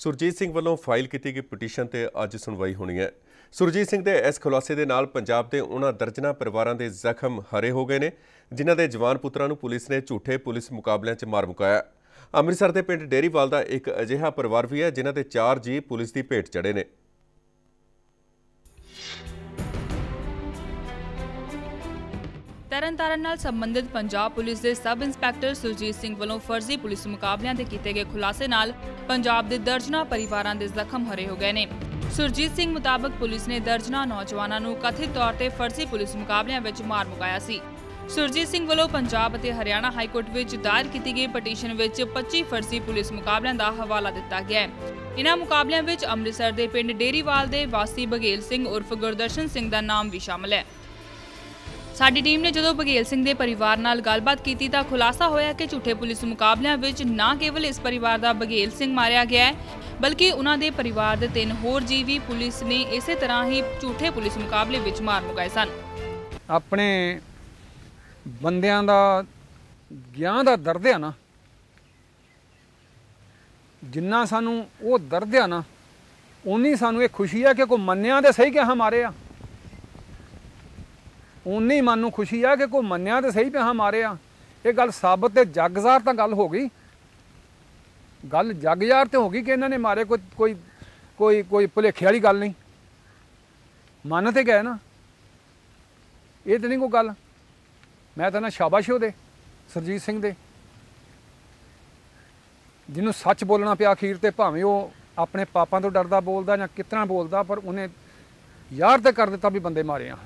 ਸੁਰਜੀਤ ਸਿੰਘ ਵੱਲੋਂ ਫਾਈਲ ਕੀਤੀ ਗਈ ਪਟੀਸ਼ਨ ਤੇ ਅੱਜ ਸੁਣਵਾਈ ਹੋਣੀ ਹੈ। ਸੁਰਜੀਤ ਸਿੰਘ ਦੇ ਇਸ ਖੁਲਾਸੇ ਦੇ ਨਾਲ ਪੰਜਾਬ ਦੇ ਉਹਨਾਂ ਦਰਜਨਾ ਪਰਿਵਾਰਾਂ ਦੇ ਜ਼ਖਮ ਹਰੇ ਹੋ ਗਏ ਨੇ, ਜਿਨ੍ਹਾਂ ਦੇ ਜਵਾਨ ਪੁੱਤਰਾਂ ਨੂੰ ਪੁਲਿਸ ਨੇ ਝੂਠੇ ਪੁਲਿਸ ਮੁਕਾਬਲਿਆਂ 'ਚ ਮਾਰ ਮੁਕਾਇਆ। ਅੰਮ੍ਰਿਤਸਰ ਦੇ ਪਿੰਡ ਡੇਰੀਵਾਲ ਦਾ ਇੱਕ ਅਜਿਹਾ ਪਰਿਵਾਰ ਵੀ ਹੈ, ਜਿਨ੍ਹਾਂ ਦੇ 4 ਜੀ ਪੁਲਿਸ ਦੀ ਭੇਟ ਚੜੇ ਨੇ। ਤਰਨਤਾਰਨ ਨਾਲ ਸੰਬੰਧਿਤ ਪੰਜਾਬ ਪੁਲਿਸ ਦੇ ਸਬ ਇੰਸਪੈਕਟਰ ਸੁਰਜੀਤ ਸਿੰਘ ਵੱਲੋਂ ਫਰਜ਼ੀ ਪੁਲਿਸ ਮੁਕਾਬਲਿਆਂ ਦੇ ਕੀਤੇ ਗਏ ਖੁਲਾਸੇ ਨਾਲ ਪੰਜਾਬ ਦੇ ਦਰਜਨਾ ਪਰਿਵਾਰਾਂ ਦੇ ਜ਼ਖਮ ਹਰੇ ਹੋ ਗਏ ਨੇ। ਸੁਰਜੀਤ ਸਿੰਘ ਮੁਤਾਬਕ ਪੁਲਿਸ ਨੇ ਦਰਜਨਾ ਨੌਜਵਾਨਾਂ ਨੂੰ ਕਥਿਤ ਤੌਰ ਤੇ ਫਰਜ਼ੀ ਪੁਲਿਸ ਮੁਕਾਬਲਿਆਂ ਵਿੱਚ ਮਾਰ ਮੁਕਾਇਆ ਸੀ। ਸੁਰਜੀਤ ਸਿੰਘ ਵੱਲੋਂ ਪੰਜਾਬ ਅਤੇ ਹਰਿਆਣਾ ਹਾਈ ਕੋਰਟ ਵਿੱਚ ਦਾਇਰ ਕੀਤੀ ਗਈ ਪਟੀਸ਼ਨ ਵਿੱਚ 25 ਫਰਜ਼ੀ ਪੁਲਿਸ ਮੁਕਾਬਲਿਆਂ ਦਾ ਹਵਾਲਾ ਦਿੱਤਾ ਗਿਆ ਹੈ। ਇਨ੍ਹਾਂ ਮੁਕਾਬਲਿਆਂ ਵਿੱਚ ਅੰਮ੍ਰਿਤਸਰ ਦੇ ਪਿੰਡ ਡੇਰੀਵਾਲ ਦੇ ਵਾਸੀ ਬਗੇਲ ਸਿੰਘ ਉਰਫ ਗੁਰਦਰਸ਼ਨ ਸਿੰਘ ਦਾ ਨਾਮ ਵੀ ਸ਼ਾਮਲ ਹੈ। ਸਾਡੀ ਟੀਮ ਨੇ ਜਦੋਂ ਬਗੇਲ ਸਿੰਘ ਦੇ ਪਰਿਵਾਰ ਨਾਲ ਗੱਲਬਾਤ ਕੀਤੀ ਤਾਂ ਖੁਲਾਸਾ ਹੋਇਆ ਕਿ ਝੂਠੇ ਪੁਲਿਸ ਮੁਕਾਬਲਿਆਂ ਵਿੱਚ ਨਾ ਕੇਵਲ ਇਸ ਪਰਿਵਾਰ ਦਾ ਬਗੇਲ ਸਿੰਘ ਮਾਰਿਆ ਗਿਆ ਹੈ, ਬਲਕਿ ਉਹਨਾਂ ਦੇ ਪਰਿਵਾਰ ਦੇ ਤਿੰਨ ਹੋਰ ਜੀਵ ਵੀ ਪੁਲਿਸ ਨੇ ਇਸੇ ਤਰ੍ਹਾਂ ਹੀ ਝੂਠੇ ਪੁਲਿਸ ਮੁਕਾਬਲੇ ਵਿੱਚ ਮਾਰ ਮੁਕਾਏ ਸਨ। ਆਪਣੇ ਬੰਦਿਆਂ ਦਾ, ਗਿਆਨ ਦਾ ਦਰਦ ਆ ਨਾ, ਜਿੰਨਾ ਸਾਨੂੰ ਉਹ ਦਰਦ ਆ ਨਾ ਉਨੀ ਸਾਨੂੰ ਇਹ ਖੁਸ਼ੀ ਆ ਕਿ ਕੋਈ ਮੰਨਿਆ ਤੇ ਸਹੀ ਕਿ ਹਮਾਰੇ ਆ। ਉਨੀ ਮਨ ਨੂੰ ਖੁਸ਼ੀ ਆ ਕਿ ਕੋਈ ਮੰਨਿਆ ਤੇ ਸਹੀ ਪਿਆ ਹਮਾਰੇ ਆ ਇਹ ਗੱਲ ਸਾਬਤ ਤੇ ਜਗਜ਼ਾਰ ਤਾਂ ਗੱਲ ਹੋ ਗਈ। ਗੱਲ ਜਗਜ਼ਾਰ ਤੇ ਹੋ ਗਈ ਕਿ ਇਹਨਾਂ ਨੇ ਮਾਰੇ ਕੋਈ ਕੋਈ ਕੋਈ ਕੋਈ ਭੁਲੇਖੇ ਵਾਲੀ ਗੱਲ ਨਹੀਂ। ਮੰਨ ਤੇ ਗਏ ਨਾ। ਇਹ ਤੇ ਨਹੀਂ ਕੋਈ ਗੱਲ। ਮੈਂ ਤਾਂ ਨਾ ਸ਼ਾਬਾਸ਼ ਉਹਦੇ, ਸਰਜੀਤ ਸਿੰਘ ਦੇ। ਜਿਹਨੂੰ ਸੱਚ ਬੋਲਣਾ ਪਿਆ ਅਖੀਰ ਤੇ, ਭਾਵੇਂ ਉਹ ਆਪਣੇ ਪਾਪਾਂ ਤੋਂ ਡਰਦਾ ਬੋਲਦਾ ਜਾਂ ਕਿਤਨਾ ਬੋਲਦਾ, ਪਰ ਉਹਨੇ ਯਾਰ ਤੇ ਕਰ ਦਿੱਤਾ ਵੀ ਬੰਦੇ ਮਾਰੇ ਆ।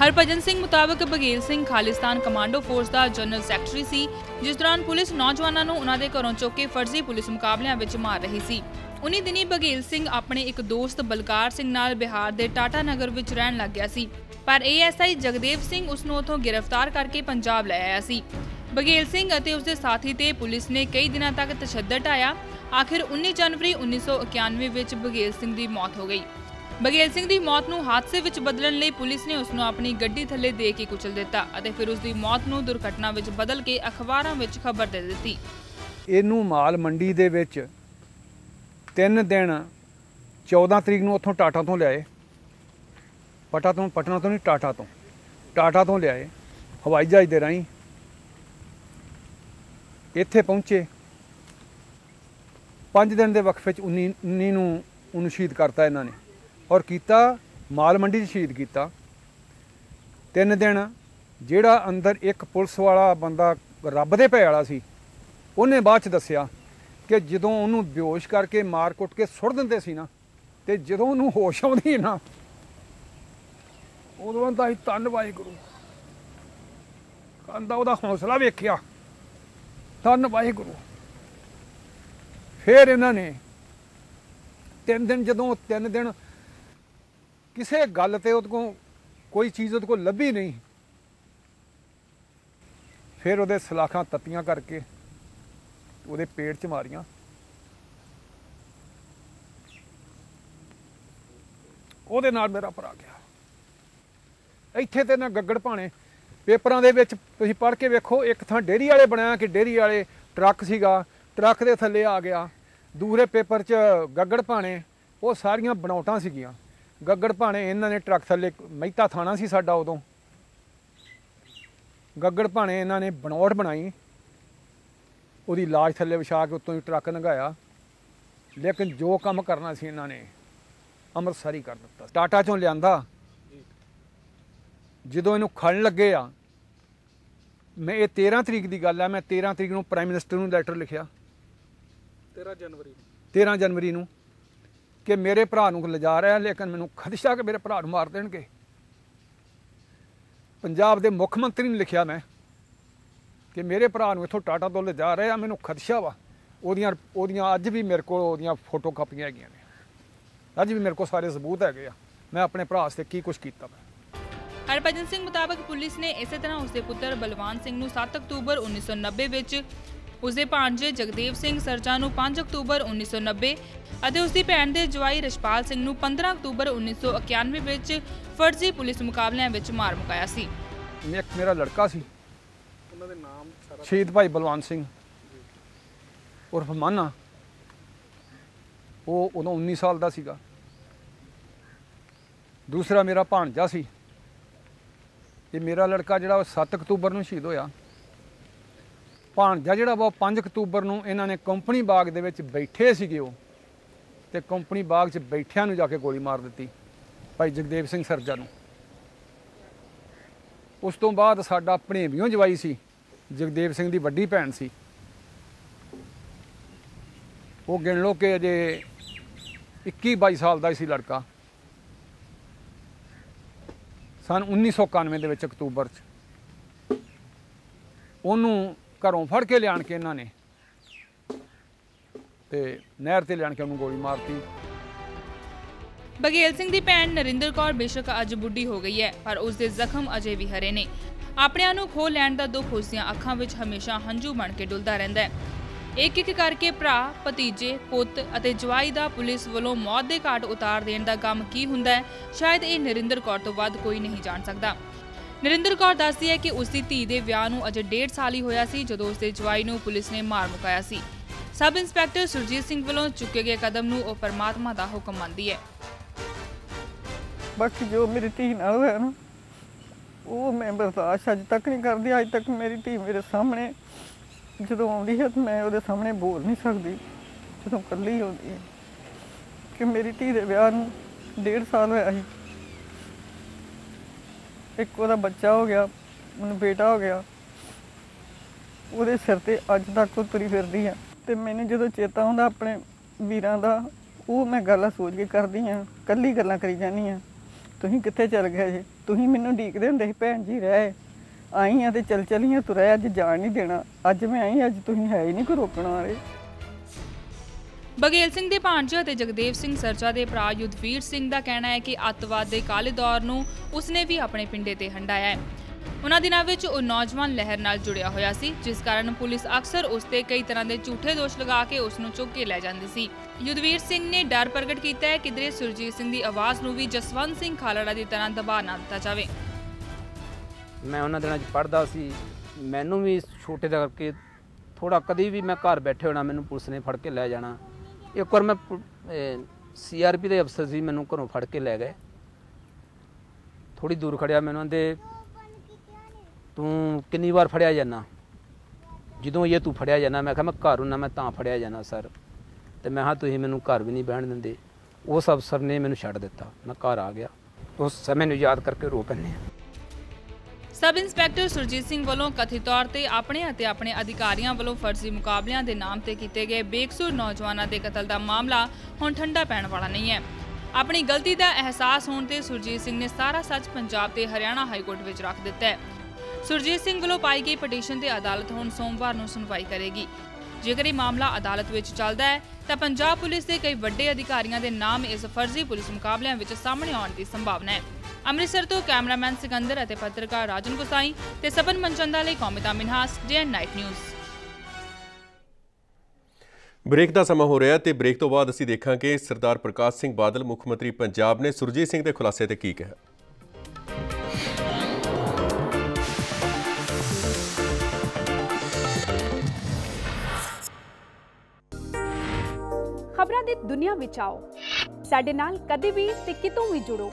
ਹਰਭਜਨ ਸਿੰਘ ਮੁਤਾਬਕ ਬਗੇਲ ਸਿੰਘ ਖਾਲਿਸਤਾਨ ਕਮਾਂਡੋ ਫੋਰਸ ਦਾ ਜਨਰਲ ਸੈਕਟਰੀ ਸੀ, ਜਿਸ ਦੌਰਾਨ ਪੁਲਿਸ ਨੌਜਵਾਨਾਂ ਨੂੰ ਉਹਨਾਂ ਦੇ ਘਰੋਂ ਚੁੱਕ ਕੇ ਫਰਜ਼ੀ ਪੁਲਿਸ ਮੁਕਾਬਲਿਆਂ ਵਿੱਚ ਮਾਰ ਰਹੀ ਸੀ। ਉਨੀ ਦਿਨੀ ਬਗੇਲ ਸਿੰਘ ਆਪਣੇ ਇੱਕ ਦੋਸਤ ਬਲਕਾਰ ਸਿੰਘ ਨਾਲ ਬਿਹਾਰ ਦੇ ਟਾਟਾ ਨਗਰ ਵਿੱਚ ਰਹਿਣ ਲੱਗ ਗਿਆ ਸੀ, ਪਰ ਏਐਸਆਈ ਜਗਦੇਵ ਸਿੰਘ ਉਸ ਨੂੰ ਉਥੋਂ ਗ੍ਰਿਫਤਾਰ ਕਰਕੇ ਪੰਜਾਬ ਲੈ ਆਇਆ ਸੀ। ਬਗੇਲ ਸਿੰਘ ਅਤੇ ਉਸ ਦੇ ਸਾਥੀ ਤੇ ਪੁਲਿਸ ਨੇ ਕਈ ਦਿਨਾਂ ਤੱਕ ਤਸ਼ੱਦਦ ਢਾਇਆ। ਆਖਿਰ 19 ਜਨਵਰੀ 1991 ਵਿੱਚ ਬਗੇਲ ਸਿੰਘ ਦੀ ਮੌਤ ਹੋ ਗਈ। ਬਗੇਲ ਸਿੰਘ ਦੀ ਮੌਤ ਨੂੰ ਹਾਦਸੇ ਵਿੱਚ ਬਦਲਣ ਲਈ ਪੁਲਿਸ ਨੇ ਉਸ ਨੂੰ ਆਪਣੀ ਗੱਡੀ ਥੱਲੇ ਦੇ ਕੇ ਕੁਚਲ ਦਿੱਤਾ ਅਤੇ ਫਿਰ ਉਸ ਦੀ ਮੌਤ ਨੂੰ ਦੁਰਘਟਨਾ ਵਿੱਚ ਬਦਲ ਕੇ ਅਖਬਾਰਾਂ ਵਿੱਚ ਖਬਰ ਦੇ ਦਿੱਤੀ। ਇਹਨੂੰ ਮਾਲ ਮੰਡੀ ਦੇ ਵਿੱਚ ਤਿੰਨ ਦਿਨ 14 ਤਰੀਕ ਨੂੰ ਉੱਥੋਂ ਟਾਟਾ ਤੋਂ ਲਿਆਏ। ਪਟਾ ਤੋਂ, ਪਟਨਾ ਤੋਂ ਨਹੀਂ, ਟਾਟਾ ਤੋਂ। ਟਾਟਾ ਤੋਂ ਲਿਆਏ, ਹਵਾਈ ਜਹਾਜ਼ ਦੇ ਰਾਹੀਂ। ਇੱਥੇ ਪਹੁੰਚੇ। 5 ਦਿਨ ਦੇ ਵਕਫੇ ਚ 19 19 ਨੂੰ ਉਹਨੂੰ ਸ਼ਹੀਦ ਕਰਤਾ ਇਹਨਾਂ ਨੇ। ਔਰ ਕੀਤਾ, ਮਾਲ ਮੰਡੀ 'ਚ ਸ਼ਹੀਦ ਕੀਤਾ। ਤਿੰਨ ਦਿਨ ਜਿਹੜਾ ਅੰਦਰ ਇੱਕ ਪੁਲਿਸ ਵਾਲਾ ਬੰਦਾ ਰੱਬ ਦੇ ਭੈ ਵਾਲਾ ਸੀ, ਉਹਨੇ ਬਾਅਦ ਚ ਦੱਸਿਆ ਕਿ ਜਦੋਂ ਉਹਨੂੰ ਬੇਹੋਸ਼ ਕਰਕੇ ਮਾਰ ਕੁੱਟ ਕੇ ਸੁੱਟ ਦਿੰਦੇ ਸੀ ਨਾ, ਤੇ ਜਦੋਂ ਉਹਨੂੰ ਹੋਸ਼ ਆਉਂਦੀ ਨਾ, ਉਦੋਂ ਆਂਦਾ ਹੀ ਧੰਨ ਵਾਹਿਗੁਰੂ। ਕਹਿੰਦਾ ਉਹਦਾ ਹੌਸਲਾ ਵੇਖਿਆ। ਧੰਨ ਵਾਹਿਗੁਰੂ। ਫਿਰ ਇਹਨਾਂ ਨੇ ਤਿੰਨ ਦਿਨ ਜਦੋਂ ਤਿੰਨ ਦਿਨ ਕਿਸੇ ਗੱਲ ਤੇ ਉਹਦੇ ਕੋਲ ਕੋਈ ਚੀਜ਼ ਉਹਦੇ ਕੋਲ ਲੱਭੀ ਨਹੀਂ। ਫਿਰ ਉਹਦੇ ਸਲਾਖਾਂ ਤੱਤੀਆਂ ਕਰਕੇ ਉਹਦੇ ਪੇਟ 'ਚ ਮਾਰੀਆਂ। ਉਹਦੇ ਨਾਲ ਮੇਰਾ ਭਰਾ ਗਿਆ। ਇੱਥੇ ਤੇ ਨਾ ਗੱਗੜ ਭਾਣੇ। ਪੇਪਰਾਂ ਦੇ ਵਿੱਚ ਤੁਸੀਂ ਪੜ੍ਹ ਕੇ ਵੇਖੋ, ਇੱਕ ਥਾਂ ਡੇਰੀ ਵਾਲੇ ਬਣਾਇਆ ਕਿ ਡੇਰੀ ਵਾਲੇ ਟਰੱਕ ਸੀਗਾ, ਟਰੱਕ ਦੇ ਥੱਲੇ ਆ ਗਿਆ। ਦੂਰੇ ਪੇਪਰ 'ਚ ਗੱਗੜ ਭਾਣੇ, ਉਹ ਸਾਰੀਆਂ ਬਣਾਉਟਾਂ ਸੀਗੀਆਂ। ਗੱਗੜ ਭਾਣੇ ਇਹਨਾਂ ਨੇ ਟਰੱਕ ਥੱਲੇ ਮਹਿਤਾ ਥਾਣਾ ਸੀ ਸਾਡਾ ਉਦੋਂ। ਗੱਗੜ ਭਾਣੇ ਇਹਨਾਂ ਨੇ ਬਣਾਉਟ ਬਣਾਈ। ਉਹਦੀ ਲਾਸ਼ ਥੱਲੇ ਵਿਛਾ ਕੇ ਉੱਤੋਂ ਹੀ ਟਰੱਕ ਲੰਘਾਇਆ ਲੇਕਿਨ ਜੋ ਕੰਮ ਕਰਨਾ ਸੀ ਇਹਨਾਂ ਨੇ ਅੰਮ੍ਰਿਤਸਰ ਹੀ ਕਰ ਦਿੱਤਾ। ਟਾਟਾ ਚੋਂ ਲਿਆਂਦਾ। ਜਦੋਂ ਇਹਨੂੰ ਖੜਨ ਲੱਗੇ ਆ ਮੈਂ ਇਹ 13 ਤਰੀਕ ਦੀ ਗੱਲ ਆ ਮੈਂ 13 ਤਰੀਕ ਨੂੰ ਪ੍ਰਾਈਮ ਮਿਨਿਸਟਰ ਨੂੰ ਲੈਟਰ ਲਿਖਿਆ। 13 ਜਨਵਰੀ ਨੂੰ। 13 ਜਨਵਰੀ ਨੂੰ। ਕਿ ਮੇਰੇ ਭਰਾ ਨੂੰ ਲਿਜਾ ਰਿਹਾ ਲੇਕਿਨ ਮੈਨੂੰ ਖਦਸ਼ਾ ਕਿ ਮੇਰੇ ਭਰਾ ਨੂੰ ਮਾਰ ਦੇਣਗੇ। ਪੰਜਾਬ ਦੇ ਮੁੱਖ ਮੰਤਰੀ ਨੂੰ ਲਿਖਿਆ ਮੈਂ ਕਿ ਮੇਰੇ ਭਰਾ ਨੂੰ ਇੱਥੋਂ ਟਾਟਾ ਤੋਂ ਲਿਜਾ ਰਹੇ ਆ, ਮੈਨੂੰ ਖਦਸ਼ਾ ਵਾ। ਉਹਦੀਆਂ ਉਹਦੀਆਂ ਅੱਜ ਵੀ ਮੇਰੇ ਕੋਲ ਉਹਦੀਆਂ ਫੋਟੋ ਕਾਪੀਆਂ ਹੈਗੀਆਂ ਨੇ। ਅੱਜ ਵੀ ਮੇਰੇ ਕੋਲ ਸਾਰੇ ਸਬੂਤ ਹੈਗੇ ਆ। ਮੈਂ ਆਪਣੇ ਭਰਾ ਵਾਸਤੇ ਕੀ ਕੁਝ ਕੀਤਾ ਮੈਂ। ਹਰਭਜਨ ਸਿੰਘ ਮੁਤਾਬਕ ਪੁਲਿਸ ਨੇ ਇਸੇ ਤਰ੍ਹਾਂ ਉਸਦੇ ਪੁੱਤਰ ਬਲਵਾਨ ਸਿੰਘ ਨੂੰ 7 ਅਕਤੂਬਰ 1990 ਵਿੱਚ ਉਸਦੇ ਭਾਂਜੇ ਜਗਦੇਵ ਸਿੰਘ ਸਰਜਾ ਨੂੰ 5 ਅਕਤੂਬਰ 1990 ਅਤੇ ਉਸਦੀ ਭੈਣ ਦੇ ਜਵਾਈ ਰਸ਼ਪਾਲ ਸਿੰਘ ਨੂੰ 15 ਅਕਤੂਬਰ 1991 ਵਿੱਚ ਫਰਜ਼ੀ ਪੁਲਿਸ ਮੁਕਾਬਲਿਆਂ ਵਿੱਚ ਮਾਰ ਮੁਕਾਇਆ ਸੀ। ਇੱਕ ਮੇਰਾ ਲੜਕਾ ਸੀ। ਉਹਨਾਂ ਦੇ ਨਾਮ ਸਾਰਾ ਸ਼ਹੀਦ ਭਾਈ ਬਲਵੰਤ ਸਿੰਘ ਉਰਫ ਮਾਨਾ। ਉਹ ਉਦੋਂ 19 ਸਾਲ ਦਾ ਸੀਗਾ। ਦੂਸਰਾ ਮੇਰਾ ਭਾਣਜਾ ਸੀ। ਇਹ ਮੇਰਾ ਲੜਕਾ ਜਿਹੜਾ ਉਹ 7 ਅਕਤੂਬਰ ਨੂੰ ਸ਼ਹੀਦ ਹੋਇਆ। ਭਾਣਜਾ ਜਿਹੜਾ ਵਾ ਉਹ 5 ਅਕਤੂਬਰ ਨੂੰ ਇਹਨਾਂ ਨੇ ਕੰਪਨੀ ਬਾਗ ਦੇ ਵਿੱਚ ਬੈਠੇ ਸੀਗੇ ਉਹ। ਤੇ ਕੰਪਨੀ ਬਾਗ 'ਚ ਬੈਠਿਆਂ ਨੂੰ ਜਾ ਕੇ ਗੋਲੀ ਮਾਰ ਦਿੱਤੀ ਭਾਈ ਜਗਦੇਵ ਸਿੰਘ ਸਰਜਾ ਨੂੰ। ਉਸ ਤੋਂ ਬਾਅਦ ਸਾਡਾ ਭਣੇਵੀਓ ਜਵਾਈ ਸੀ, ਜਗਦੇਵ ਸਿੰਘ ਦੀ ਵੱਡੀ ਭੈਣ ਸੀ। ਉਹ ਗਿਣ ਲਓ ਕਿ ਅਜੇ 21 22 ਸਾਲ ਦਾ ਹੀ ਸੀ ਲੜਕਾ। ਸਨ 1991 ਦੇ ਵਿੱਚ ਅਕਤੂਬਰ 'ਚ। ਉਹਨੂੰ ਘਰੋਂ ਫੜ ਕੇ ਲਿਆਣ ਕੇ ਇਹਨਾਂ ਨੇ। ਤੇ ਨਹਿਰ ਤੇ ਲਿਆਣ ਕੇ ਉਹਨੂੰ ਗੋਲੀ ਮਾਰਤੀ। ਬਗੇਲ ਸਿੰਘ ਦੀ ਭੈਣ ਨਰਿੰਦਰ ਕੌਰ ਬੇਸ਼ੱਕ ਅੱਜ ਬੁੱਢੀ ਹੋ ਗਈ ਹੈ, ਪਰ ਉਸ ਦੇ ਜ਼ਖਮ ਅਜੇ ਵੀ ਹਰੇ ਨੇ। ਆਪਣਿਆਂ ਨੂੰ ਖੋ ਲੈਣ ਦਾ ਦੁੱਖ ਉਸ ਦੀਆਂ ਅੱਖਾਂ ਵਿੱਚ ਹਮੇਸ਼ਾ ਹੰਝੂ ਬਣ ਕੇ ਡੁੱਲਦਾ ਰਹਿੰਦਾ ਹੈ। ਇੱਕ ਇੱਕ ਕਰਕੇ ਭਰਾ, ਭਤੀਜੇ, ਪੁੱਤ ਅਤੇ ਜਵਾਈ ਦਾ ਪੁਲਿਸ ਵੱਲੋਂ ਮੌਤ ਦੇ ਘਾਟ ਉਤਾਰ ਦੇਣ ਦਾ ਕੰਮ ਕੀ ਹੁੰਦਾ ਹੈ, ਸ਼ਾਇਦ ਇਹ ਨਰਿੰਦਰ ਕੌਰ ਤੋਂ ਵੱਧ ਕੋਈ ਨਹੀਂ ਜਾਣ ਸਕਦਾ। ਨਰਿੰਦਰ ਕੌਰ ਦੱਸਦੀ ਹੈ ਕਿ ਉਸ ਦੀ ਧੀ ਦੇ ਵਿਆਹ ਨੂੰ ਅਜੇ ਡੇਢ ਸਾਲ ਹੀ ਹੋਇਆ ਸੀ, ਜਦੋਂ ਉਸ ਦੇ ਜਵਾਈ ਨੂੰ ਪੁਲਿਸ ਨੇ ਮਾਰ ਮੁਕਾਇਆ ਸੀ। ਸਬ ਇੰਸਪੈਕਟਰ ਸੁਰਜੀਤ ਸਿੰਘ ਵੱਲੋਂ ਚੁੱਕੇ ਗਏ ਕਦਮ ਨੂੰ ਉਹ ਪਰਮਾਤਮਾ ਦਾ ਹੁਕਮ ਮੰਨਦੀ ਹੈ। ਬਾਕੀ ਜੋ ਮੇਰੀ ਧੀ ਨਾਲ ਹੋਇਆ ਨਾ, ਉਹ ਮੈਂ ਬਰਦਾਸ਼ਤ ਅੱਜ ਤੱਕ ਨਹੀਂ ਕਰਦੀ, ਅੱਜ ਤੱਕ ਮੇਰੀ ਧੀ ਮੇਰੇ ਸਾਹਮਣੇ ਜਦੋਂ ਆਉਂਦੀ ਹੈ ਤਾਂ ਮੈਂ ਉਹਦੇ ਸਾਹਮਣੇ ਬੋਲ ਨਹੀਂ ਸਕਦੀ, ਜਦੋਂ ਇਕੱਲੀ ਆਉਂਦੀ ਹੈ ਕਿ ਮੇਰੀ ਧੀ ਦੇ ਵਿਆਹ ਨੂੰ ਡੇਢ ਸਾਲ ਹੋਇਆ ਸੀ। ਇੱਕ ਉਹਦਾ ਬੱਚਾ ਹੋ ਗਿਆ, ਮੈਨੂੰ ਬੇਟਾ ਹੋ ਗਿਆ। ਉਹਦੇ ਸਿਰ ਤੇ ਅੱਜ ਤੱਕ ਉਹ ਤੁਰੀ ਫਿਰਦੀ ਆ। ਤੇ ਮੈਨੂੰ ਜਦੋਂ ਚੇਤਾ ਹੁੰਦਾ ਆਪਣੇ ਵੀਰਾਂ ਦਾ, ਉਹ ਮੈਂ ਗੱਲਾਂ ਸੋਚ ਕੇ ਕਰਦੀ ਆ, ਕੱਲੀ ਗੱਲਾਂ ਕਰੀ ਜਾਂਦੀ ਆ। ਤੁਸੀਂ ਕਿੱਥੇ ਚਲ ਗਏ ਜੇ? ਤੁਸੀਂ ਮੈਨੂੰ ਢੀਕਦੇ ਹੁੰਦੇ ਸੀ, ਭੈਣ ਜੀ ਰਹਿ। ਆਈ ਆ ਤੇ ਚਲ ਚਲੀਆਂ, ਤੂੰ ਰਹਿ, ਅੱਜ ਜਾਣ ਨਹੀਂ ਦੇਣਾ। ਅੱਜ ਮੈਂ ਆਈ, ਅੱਜ ਤੁਸੀਂ ਹੈ ਹੀ ਨਹੀਂ ਕੋਈ ਰੋਕਣ ਵਾਲੇ। ਬਗੇਲ ਸਿੰਘ ਦੇ ਭਾਣਜੇ ਅਤੇ ਜਗਦੇਵ ਸਿੰਘ ਸਰਜਾ ਦੇ ਭਰਾ ਯੁੱਧਵੀਰ ਸਿੰਘ ਦਾ ਕਹਿਣਾ ਹੈ ਕਿ ਅੱਤਵਾਦ ਦੇ ਕਾਲੇ ਦੌਰ ਨੂੰ ਉਸਨੇ ਵੀ ਆਪਣੇ ਪਿੰਡੇ ਤੇ ਹੰਡਾਇਆ ਹੈ। ਉਹਨਾਂ ਦਿਨਾਂ ਵਿੱਚ ਉਹ ਨੌਜਵਾਨ ਲਹਿਰ ਨਾਲ ਜੁੜਿਆ ਹੋਇਆ ਸੀ, ਜਿਸ ਕਾਰਨ ਪੁਲਿਸ ਅਕਸਰ ਉਸ ਤੇ ਕਈ ਤਰ੍ਹਾਂ ਦੇ ਝੂਠੇ ਦੋਸ਼ ਲਗਾ ਕੇ ਉਸ ਨੂੰ ਚੁੱਕ ਕੇ ਲੈ ਜਾਂਦੀ ਸੀ। ਯੁੱਧਵੀਰ ਸਿੰਘ ਨੇ ਡਰ ਪ੍ਰਗਟ ਕੀਤਾ ਹੈ ਕਿ ਸੁਰਜੀਤ ਸਿੰਘ ਦੀ ਆਵਾਜ਼ ਨੂੰ ਵੀ ਜਸਵੰਤ ਸਿੰਘ ਖਾਲੜਾ ਦੀ ਤਰ੍ਹਾਂ ਦਬਾਅ ਨਾ ਦਿੱਤਾ ਜਾਵੇ। ਮੈਂ ਉਹਨਾਂ ਦਿਨਾਂ 'ਚ ਪੜਦਾ ਸੀ। ਮੈਨੂੰ ਵੀ ਛੋਟੇ ਦਾ ਕਰਕੇ ਥੋੜਾ ਕਦੀ ਵੀ ਮੈਂ ਘਰ ਬੈਠੇ ਹੋਣਾ, ਮੈਨੂੰ ਪੁਲਿਸ ਨੇ ਫੜ ਕੇ ਲੈ ਜਾਣਾ। ਇੱਕ ਵਾਰ ਮੈਂ ਸੀਆਰਪੀ ਦੇ ਅਫਸਰ ਸੀ ਮੈਨੂੰ ਘਰੋਂ ਫੜ ਕੇ ਲੈ ਗਏ। ਥੋੜੀ ਦੂਰ ਖੜਿਆ ਮੈਨੂੰ ਆਂਦੇ ਤੂੰ ਕਿੰਨੀ ਵਾਰ ਫੜਿਆ ਜਾਣਾ ਜਦੋਂ ਇਹ ਤੂੰ ਫੜਿਆ ਜਾਣਾ ਮੈਂ ਕਿਹਾ, ਮੈਂ ਘਰ ਹੁੰਨਾ, ਮੈਂ ਤਾਂ ਫੜਿਆ ਜਾਣਾ ਸਰ। ਤੇ ਮੈਂ ਕਿਹਾ, ਤੁਸੀਂ ਮੈਨੂੰ ਘਰ ਵੀ ਨਹੀਂ ਬਹਿਣ ਦਿੰਦੇ। ਉਸ ਅਫਸਰ ਨੇ ਮੈਨੂੰ ਛੱਡ ਦਿੱਤਾ। ਮੈਂ ਘਰ ਆ ਗਿਆ। ਉਸ ਸਮੇਂ ਨੂੰ ਯਾਦ ਕਰਕੇ ਰੋ ਪੈਂਦੇ ਹਾਂ। ਸਬ ਇੰਸਪੈਕਟਰ ਸੁਰਜੀਤ ਸਿੰਘ ਵੱਲੋਂ ਕਥਿਤ ਤੌਰ ਤੇ ਆਪਣੇ ਅਤੇ ਆਪਣੇ ਅਧਿਕਾਰੀਆਂ ਵੱਲੋਂ ਫਰਜ਼ੀ ਮੁਕਾਬਲਿਆਂ ਦੇ ਨਾਮ ਤੇ ਕੀਤੇ ਗਏ ਬੇਕਸੂਰ ਨੌਜਵਾਨਾਂ ਦੇ ਕਤਲ ਦਾ ਮਾਮਲਾ ਹੁਣ ਠੰਡਾ ਪੈਣ ਵਾਲਾ ਨਹੀਂ ਹੈ। ਆਪਣੀ ਗਲਤੀ ਦਾ ਅਹਿਸਾਸ ਹੋਣ ਤੇ ਸੁਰਜੀਤ ਸਿੰਘ ਨੇ ਸਾਰਾ ਸੱਚ ਪੰਜਾਬ ਤੇ ਹਰਿਆਣਾ ਹਾਈ ਕੋਰਟ ਵਿੱਚ ਰੱਖ ਦਿੱਤਾ ਹੈ। ਸੁਰਜੀਤ ਸਿੰਘ ਵੱਲੋਂ ਪਾਈ ਗਈ ਪਟੀਸ਼ਨ ਤੇ ਅਦਾਲਤ ਹੁਣ ਸੋਮਵਾਰ ਨੂੰ ਸੁਣਵਾਈ ਕਰੇਗੀ। ਜੇਕਰ ਇਹ ਮਾਮਲਾ ਅਦਾਲਤ ਵਿੱਚ ਚੱਲਦਾ ਹੈ, ਤਾਂ ਪੰਜਾਬ ਪੁਲਿਸ ਦੇ ਕਈ ਵੱਡੇ ਅਧਿਕਾਰੀਆਂ ਦੇ ਨਾਮ ਇਸ ਫਰਜ਼ੀ ਪੁਲਿਸ ਮੁਕਾਬਲਿਆਂ ਵਿੱਚ ਸਾਹਮਣੇ ਆਉਣ ਦੀ ਸੰਭਾਵਨਾ ਹੈ। ਅੰਮ੍ਰਿਤਸਰ ਤੋਂ ਕੈਮਰਾਮੈਨ ਸਿਕੰਦਰ ਅਤੇ ਪੱਤਰਕਾਰ ਰਾਜਨ ਗੁਸਾਈ ਤੇ ਸਬਨ ਮਨਚੰਦਾ ਲਈ ਕੌਮਿਤਾ Minhas and night news. Break ਦਾ ਸਮਾਂ ਹੋ ਰਿਹਾ ਤੇ ਬ੍ਰੇਕ ਤੋਂ ਬਾਅਦ ਅਸੀਂ ਦੇਖਾਂਗੇ ਸਰਦਾਰ ਪ੍ਰਕਾਸ਼ ਸਿੰਘ ਬਾਦਲ ਮੁੱਖ ਮੰਤਰੀ ਪੰਜਾਬ ਨੇ ਸੁਰਜੀਤ ਸਿੰਘ ਦੇ ਖੁਲਾਸੇ ਤੇ ਕੀ ਕਿਹਾ। ਖਬਰਾਂ ਦੀ ਦੁਨੀਆ ਵਿੱਚ ਆਓ। ਸਾਡੇ ਨਾਲ ਕਦੇ ਵੀ ਤੇ ਕਿਤੋਂ ਵੀ ਜੁੜੋ।